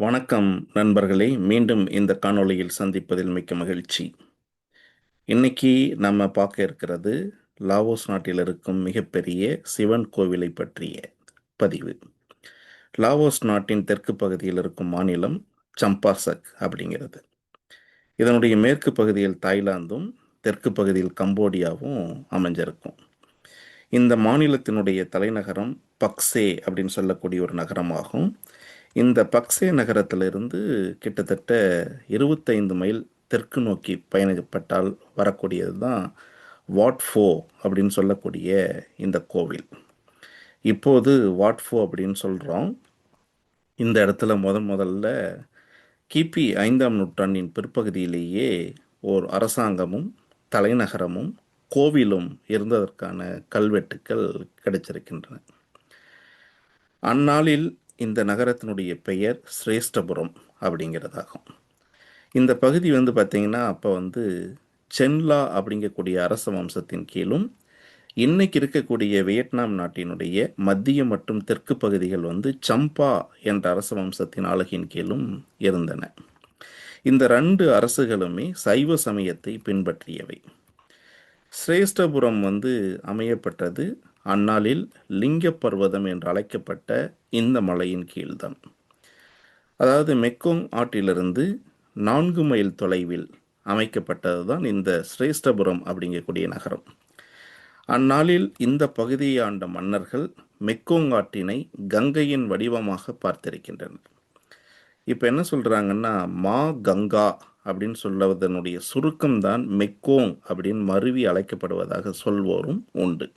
வணக்கம் நண்பர்களே மீண்டும் இந்த காணொளியில் சந்திப்பதில் மிக்க மகிழ்ச்சி. இன்னைக்கு நம்ம பார்க்க இருக்கிறது லாவோஸ் நாட்டில் இருக்கும் மிகப்பெரிய சிவன் கோவிலை பற்றிய பதிவு. லாவோஸ் நாட்டின் தெற்கு பகுதியில் இருக்கும் மாநிலம் சம்பாசக் அப்படிங்கிறது. இதனுடைய மேற்கு பகுதியில் தாய்லாந்தும் தெற்கு பகுதியில் கம்போடியாவும் அமைஞ்சிருக்கும். இந்த மாநிலத்தினுடைய தலைநகரம் பக்சே அப்படின்னு சொல்லக்கூடிய ஒரு நகரமாகும். இந்த பக்சே நகரத்திலிருந்து கிட்டத்தட்ட இருபத்தைந்து மைல் தெற்கு நோக்கி பயணிக்கப்பட்டால் வரக்கூடியது தான் வாட்ஃபோ அப்படின்னு சொல்லக்கூடிய இந்த கோவில். இப்போது வாட்ஃபோ அப்படின்னு சொல்கிறோம் இந்த இடத்துல முதன் முதல்ல கிபி ஐந்தாம் நூற்றாண்டின் பிற்பகுதியிலேயே ஓர் அரசாங்கமும் தலைநகரமும் கோவிலும் இருந்ததற்கான கல்வெட்டுக்கள் கிடைச்சிருக்கின்றன. அந்நாளில் இந்த நகரத்தினுடைய பெயர் சிரேஷ்டபுரம் அப்படிங்கிறதாகும். இந்த பகுதி வந்து பார்த்திங்கன்னா அப்போ வந்து சென்லா அப்படிங்கக்கூடிய அரச வம்சத்தின் கீழும் இன்னைக்கு இருக்கக்கூடிய வியட்நாம் நாட்டினுடைய மத்திய மற்றும் தெற்கு பகுதிகள் வந்து சம்பா என்ற அரச வம்சத்தின் ஆளுகையின் கீழும் இருந்தன. இந்த ரெண்டு அரசுகளுமே சைவ சமயத்தை பின்பற்றியவை. சிரேஷ்டபுரம் வந்து அமையப்பட்டது அந்நாளில் லிங்க பர்வதம் என்று அழைக்கப்பட்ட இந்த மலையின் கீழ்தான். அதாவது மெக்கோங் ஆற்றிலிருந்து நான்கு மைல் தொலைவில் அமைக்கப்பட்டது தான் இந்த சிரேஷ்டபுரம் அப்படிங்கக்கூடிய நகரம். அந்நாளில் இந்த பகுதியை ஆண்ட மன்னர்கள் மெக்கோங் ஆற்றினை கங்கையின் வடிவமாக பார்த்திருக்கின்றனர். இப்போ என்ன சொல்கிறாங்கன்னா மா கங்கா அப்படின்னு சொல்லுவதனுடைய சுருக்கம்தான் மெக்கோங் அப்படின்னு மருவி அழைக்கப்படுவதாக சொல்வோரும் உண்டு.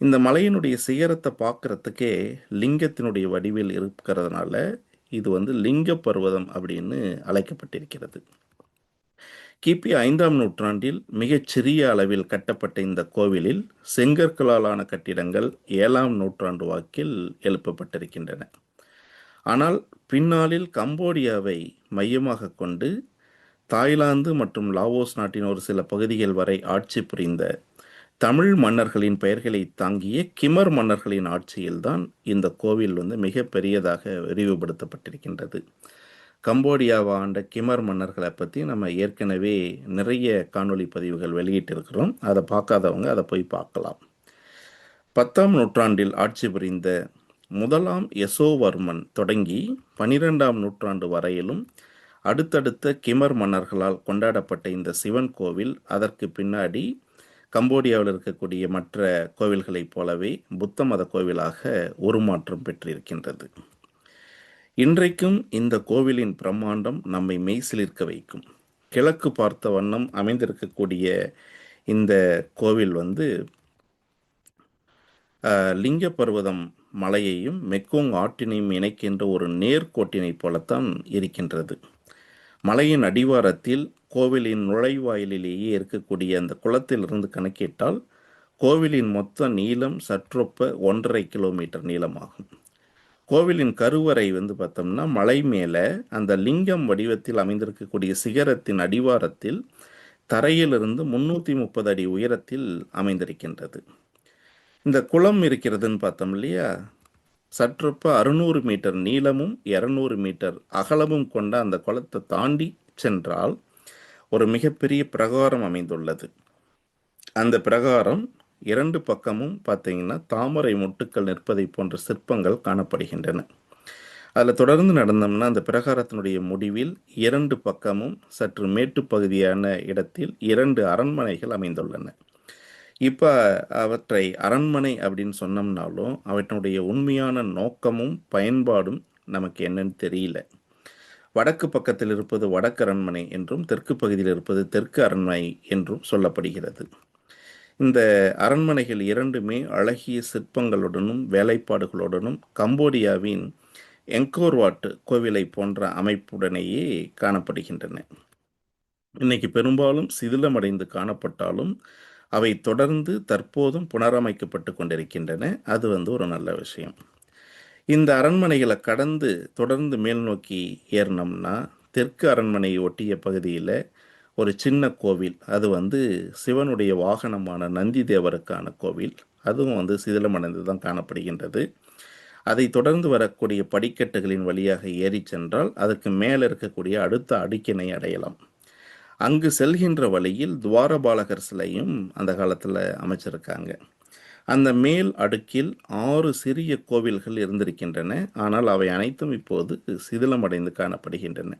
இந்த மலையினுடைய சிகரத்தை பார்க்குறதுக்கே லிங்கத்தினுடைய வடிவில் இருக்கிறதுனால இது வந்து லிங்க பர்வதம் அப்படின்னு அழைக்கப்பட்டிருக்கிறது. கிபி ஐந்தாம் நூற்றாண்டில் மிகச்சிறிய அளவில் கட்டப்பட்ட இந்த கோவிலில் செங்கற்களாலான கட்டிடங்கள் ஏழாம் நூற்றாண்டு வாக்கில் எழுப்பப்பட்டிருக்கின்றன. ஆனால் பின்னாளில் கம்போடியாவை மையமாக கொண்டு தாய்லாந்து மற்றும் லாவோஸ் நாட்டின் ஒரு சில பகுதிகள் வரை ஆட்சி புரிந்த தமிழ் மன்னர்களின் பெயர்களை தாங்கிய கிமர் மன்னர்களின் ஆட்சியில்தான் இந்த கோவில் வந்து மிக பெரியதாக விரிவுபடுத்தப்பட்டிருக்கின்றது. கம்போடியாவை ஆண்ட கிமர் மன்னர்களை பற்றி நம்ம ஏற்கனவே நிறைய காணொளி பதிவுகள் வெளியிட்டிருக்கிறோம். அதை பார்க்காதவங்க அதை போய் பார்க்கலாம். பத்தாம் நூற்றாண்டில் ஆட்சி புரிந்த முதலாம் யசோவர்மன் தொடங்கி பனிரெண்டாம் நூற்றாண்டு வரையிலும் அடுத்தடுத்த கிமர் மன்னர்களால் கொண்டாடப்பட்ட இந்த சிவன் கோவில் அதற்கு பின்னாடி கம்போடியாவில் இருக்கக்கூடிய மற்ற கோவில்களைப் போலவே புத்த மத கோவிலாக உருமாற்றம் பெற்றிருக்கின்றது. இன்றைக்கும் இந்த கோவிலின் பிரம்மாண்டம் நம்மை மெய்சிலிருக்க வைக்கும். கிழக்கு பார்த்த வண்ணம் அமைந்திருக்கக்கூடிய இந்த கோவில் வந்து லிங்க பர்வதம் மலையையும் மெக்கோங் ஆற்றினையும் இணைக்கின்ற ஒரு நேர்கோட்டினை போலத்தான் இருக்கின்றது. மலையின் அடிவாரத்தில் கோவிலின் நுழைவாயிலிலேயே இருக்கக்கூடிய அந்த குளத்திலிருந்து கணக்கிட்டால் கோவிலின் மொத்த நீளம் சற்றொப்ப ஒன்றரை கிலோமீட்டர் நீளமாகும். கோவிலின் கருவறை வந்து பார்த்தோம்னா மலை மேலே அந்த லிங்கம் வடிவத்தில் அமைந்திருக்கக்கூடிய சிகரத்தின் அடிவாரத்தில் தரையிலிருந்து முன்னூற்றி முப்பது அடி உயரத்தில் அமைந்திருக்கின்றது. இந்த குளம் இருக்கிறதுன்னு பார்த்தோம் இல்லையா? சற்றொப்ப அறுநூறு மீட்டர் நீளமும் இரநூறு மீட்டர் அகலமும் கொண்ட அந்த குளத்தை தாண்டி சென்றால் ஒரு மிகப்பெரிய பிரகாரம் அமைந்துள்ளது. அந்த பிரகாரம் இரண்டு பக்கமும் பார்த்தீங்கன்னா தாமரை முட்டுக்கள் நிற்பதை போன்ற சிற்பங்கள் காணப்படுகின்றன. அதில் தொடர்ந்து நடந்தோம்னா அந்த பிரகாரத்தினுடைய முடிவில் இரண்டு பக்கமும் சற்று மேட்டுப்பகுதியான இடத்தில் இரண்டு அரண்மனைகள் அமைந்துள்ளன. இப்போ அவற்றை அரண்மனை அப்படின்னு சொன்னோம்னாலும் அவற்றினுடைய உண்மையான நோக்கமும் பயன்பாடும் நமக்கு என்னன்னு தெரியல. வடக்கு பக்கத்தில் இருப்பது வடக்கு அரண்மனை என்றும் தெற்கு பகுதியில் இருப்பது தெற்கு அரண்மனை என்றும் சொல்லப்படுகிறது. இந்த அரண்மனைகள் இரண்டுமே அழகிய சிற்பங்களுடனும் வேலைப்பாடுகளுடனும் கம்போடியாவின் எங்கோர்வாட்டு கோவிலை போன்ற அமைப்புடனேயே காணப்படுகின்றன. இன்னைக்கு பெரும்பாலும் சிதிலமடைந்து காணப்பட்டாலும் அவை தொடர்ந்து தற்போதும் புனரமைக்கப்பட்டு கொண்டிருக்கின்றன. அது வந்து ஒரு நல்ல விஷயம். இந்த அரண்மனைகளை கடந்து தொடர்ந்து மேல் நோக்கி ஏறினோம்னா தெற்கு அரண்மனையை ஒட்டிய பகுதியில் ஒரு சின்ன கோவில். அது வந்து சிவனுடைய வாகனமான நந்தி தேவருக்கான கோவில். அதுவும் வந்து சிதிலமடைந்து தான் காணப்படுகின்றது. அதை தொடர்ந்து வரக்கூடிய படிக்கட்டுகளின் வழியாக ஏறி சென்றால் அதற்கு மேலே இருக்கக்கூடிய அடுத்த அடுக்கினை அடையலாம். அங்கு செல்கின்ற வழியில் துவாரபாலகர் சிலையும் அந்த காலத்தில் அமைச்சிருக்காங்க. அந்த மேல் அடுக்கில் ஆறு சிறிய கோவில்கள் இருந்திருக்கின்றன. ஆனால் அவை அனைத்தும் இப்போது சிதிலமடைந்து காணப்படுகின்றன.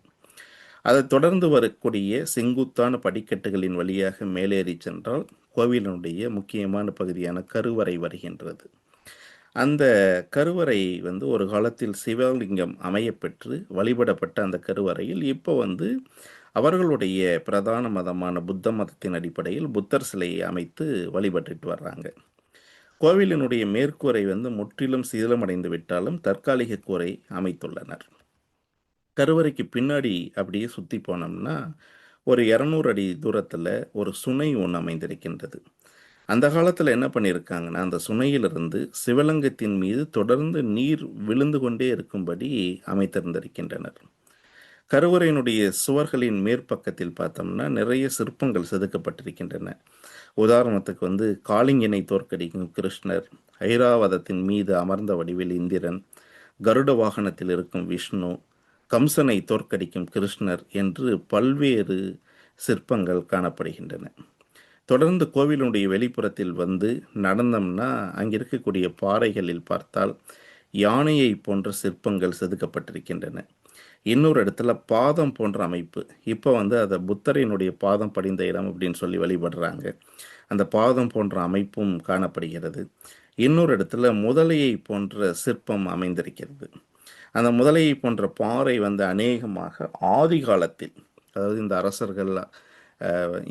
அதைத் தொடர்ந்து வரக்கூடிய செங்குத்தான படிக்கட்டுகளின் வழியாக மேலேறி சென்றால் கோவிலினுடைய முக்கியமான பகுதியான கருவறை வருகின்றது. அந்த கருவறை வந்து ஒரு காலத்தில் சிவலிங்கம் அமையப்பெற்று வழிபடப்பட்ட அந்த கருவறையில் இப்போ வந்து அவர்களுடைய பிரதான மதமான புத்த மதத்தின் அடிப்படையில் புத்தர் சிலையை அமைத்து வழிபட்டுட்டு வர்றாங்க. கோவிலினுடைய மேற்கூரை வந்து முற்றிலும் சீலமடைந்து விட்டாலும் தற்காலிக கூரை அமைத்துள்ளனர். கருவறைக்கு பின்னாடி அப்படியே சுற்றி போனோம்னா ஒரு இரநூறு அடி தூரத்தில் ஒரு சுனை ஒன்று அமைந்திருக்கின்றது. அந்த காலத்தில் என்ன பண்ணியிருக்காங்கன்னா அந்த சுனையிலிருந்து சிவலிங்கத்தின் மீது தொடர்ந்து நீர் விழுந்து கொண்டே இருக்கும்படி அமைத்திருந்திருக்கின்றனர். கருவறையினுடைய சுவர்களின் மேற்பக்கத்தில் பார்த்தோம்னா நிறைய சிற்பங்கள் செதுக்கப்பட்டிருக்கின்றன. உதாரணத்துக்கு வந்து காளிங்கினை தோற்கடிக்கும் கிருஷ்ணர் ஐராவதத்தின் மீது அமர்ந்த வடிவில் இந்திரன் கருட வாகனத்தில் இருக்கும் விஷ்ணு கம்சனை தோற்கடிக்கும் கிருஷ்ணர் என்று பல்வேறு சிற்பங்கள் காணப்படுகின்றன. தொடர்ந்து கோவிலுடைய வெளிப்புறத்தில் வந்து நடந்தோம்னா அங்கே இருக்கக்கூடிய பாறைகளில் பார்த்தால் யானையை போன்ற சிற்பங்கள் செதுக்கப்பட்டிருக்கின்றன. இன்னொரு இடத்துல பாதம் போன்ற அமைப்பு. இப்போ வந்து அதை புத்தரினுடைய பாதம் படிந்த இடம் அப்படின்னு சொல்லி வழிபடுறாங்க. அந்த பாதம் போன்ற அமைப்பும் காணப்படுகிறது. இன்னொரு இடத்துல முதலையை போன்ற சிற்பம் அமைந்திருக்கிறது. அந்த முதலையை போன்ற பாறை வந்து அநேகமாக ஆதி காலத்தில் அதாவது இந்த அரசர்கள்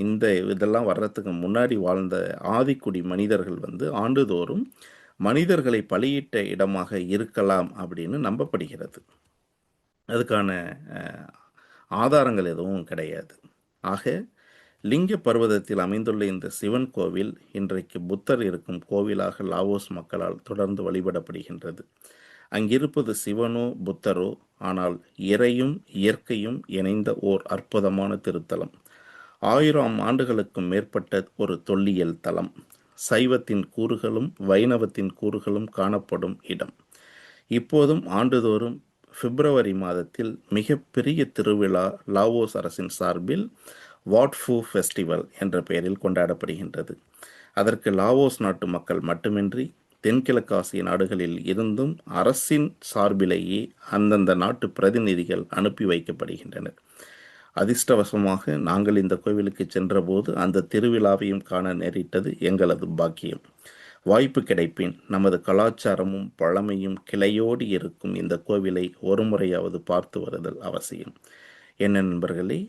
இந்த இதெல்லாம் வர்றதுக்கு முன்னாடி வாழ்ந்த ஆதிக்குடி மனிதர்கள் வந்து ஆண்டுதோறும் மனிதர்களை பலியிட்ட இடமாக இருக்கலாம் அப்படின்னு நம்பப்படுகிறது. அதுக்கான ஆதாரங்கள் எதுவும் கிடையாது. ஆக லிங்க பர்வதத்தில் அமைந்துள்ள இந்த சிவன் கோவில் இன்றைக்கு புத்தர் இருக்கும் கோவிலாக லாவோஸ் மக்களால் தொடர்ந்து வழிபடப்படுகின்றது. அங்கிருப்பது சிவனோ புத்தரோ ஆனால் இறையும் இயற்கையும் இணைந்த ஓர் அற்புதமான திருத்தலம். ஆயிரம் ஆண்டுகளுக்கும் மேற்பட்ட ஒரு தொல்லியல் தலம். சைவத்தின் கூறுகளும் வைணவத்தின் கூறுகளும் காணப்படும் இடம். இப்போதும் ஆண்டுதோறும் பிப்ரவரி மாதத்தில் மிகப்பெரிய திருவிழா லாவோஸ் அரசின் சார்பில் வாட்ஃபூ ஃபெஸ்டிவல் என்ற பெயரில் கொண்டாடப்படுகின்றது. அதற்கு லாவோஸ் நாட்டு மக்கள் மட்டுமின்றி தென்கிழக்காசிய நாடுகளில் இருந்தும் அரசின் சார்பிலேயே அந்தந்த நாட்டு பிரதிநிதிகள் அனுப்பி வைக்கப்படுகின்றனர். அதிர்ஷ்டவசமாக நாங்கள் இந்த கோவிலுக்கு சென்றபோது அந்த திருவிழாவையும் காண நேரிட்டது எங்களது பாக்கியம். வாய்ப்பு கிடைப்பின் நமது கலாச்சாரமும் பழமையும் கிளையோடு இருக்கும் இந்த கோவிலை ஒருமுறையாவது பார்த்து வருதல் அவசியம். என்ன நண்பர்களே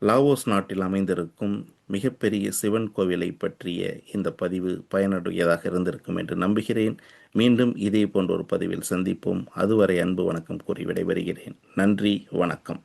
லாவோஸ் நாட்டில் அமைந்திருக்கும் மிகப்பெரிய சிவன் கோவிலை பற்றிய இந்த பதிவு பயனுடையதாக இருந்திருக்கும் என்று நம்புகிறேன். மீண்டும் இதே போன்ற ஒரு பதிவில் சந்திப்போம். அதுவரை அன்பு வணக்கம் கூறி விடைபெறுகிறேன். நன்றி வணக்கம்.